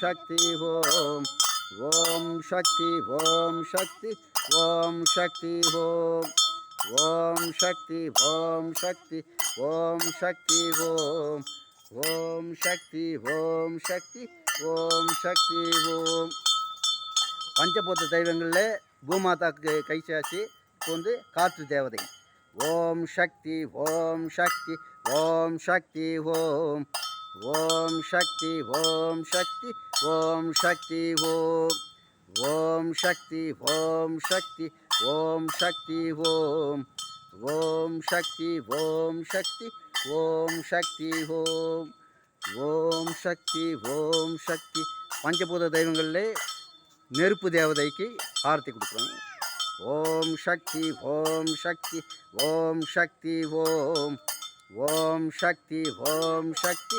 சக்தி ஓம் ஓம் சக்தி ஓம் சக்தி ஓம் சக்தி ஓம் ஓம் சக்தி ஓம் சக்தி ஓம் சக்தி ஓம் ஓம் சக்தி ஓம் சக்தி ஓம் சக்தி ஓம் பஞ்சபூத்த தெய்வங்களில் பூமாதாக்கு கை சாச்சி இப்போ வந்து காற்று தேவதை. ஓம் சக்தி ஓம் சக்தி ஓம் சக்தி ஓம். ஓம் சக்தி ஓம் சக்தி ஓம் சக்தி ஓம் ஓம் சக்தி ஓம் சக்தி ஓம் சக்தி ஓம் ஓம் சக்தி ஓம் சக்தி ஓம் சக்தி ஓம் ஓம் சக்தி ஓம் சக்தி பஞ்சபூத தெய்வங்களிலே நெருப்பு தேவதைக்கு ஆர்த்தி கொடுக்குறோம் ஓம் சக்தி ஓம் சக்தி ஓம் சக்தி ஓம் ஓம் சக்தி ஓம் சக்தி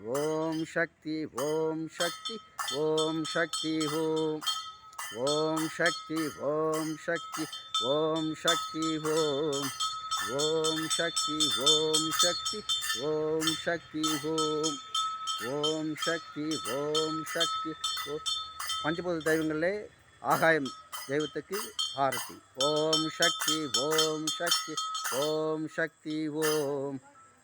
ஓம் சக்தி ஓம் சக்தி ஓம் சக்தி ஓம் ஓம் சக்தி ஓம் சக்தி ஓம் சக்தி ஓம் ஓம் சக்தி ஓம் சக்தி ஓம் சக்தி ஓம் ஓம் சக்தி ஓம் சக்தி ஓ பஞ்சபூத தெய்வங்களே ஆகாயம் தெய்வத்துக்கு ஆரத்தி. ஓம் சக்தி ஓம் சக்தி ஓம் சக்தி ஓம்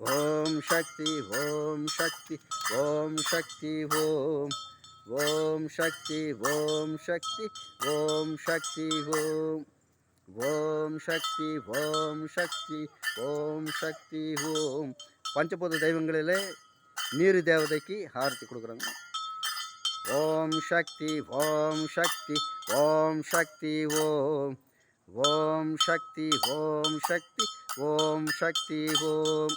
ஓம் சக்தி ஓம் சக்தி ஓம் சக்தி ஓம் ஓம் சக்தி ஓம் சக்தி ஓம் சக்தி ஓம் ஓம் சக்தி ஓம் சக்தி ஓம் சக்தி ஓம் பஞ்சபூத தெய்வங்களிலே நீரு தேவதைக்கு ஆரத்தி கொடுக்குறாங்க ஓம் சக்தி ஓம் சக்தி ஓம் சக்தி ஓம் ஓம் சக்தி ஓம் சக்தி ஓம் சக்தி ஓம்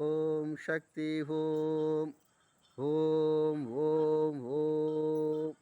ओम शक्ति ओम ओम ओम ओम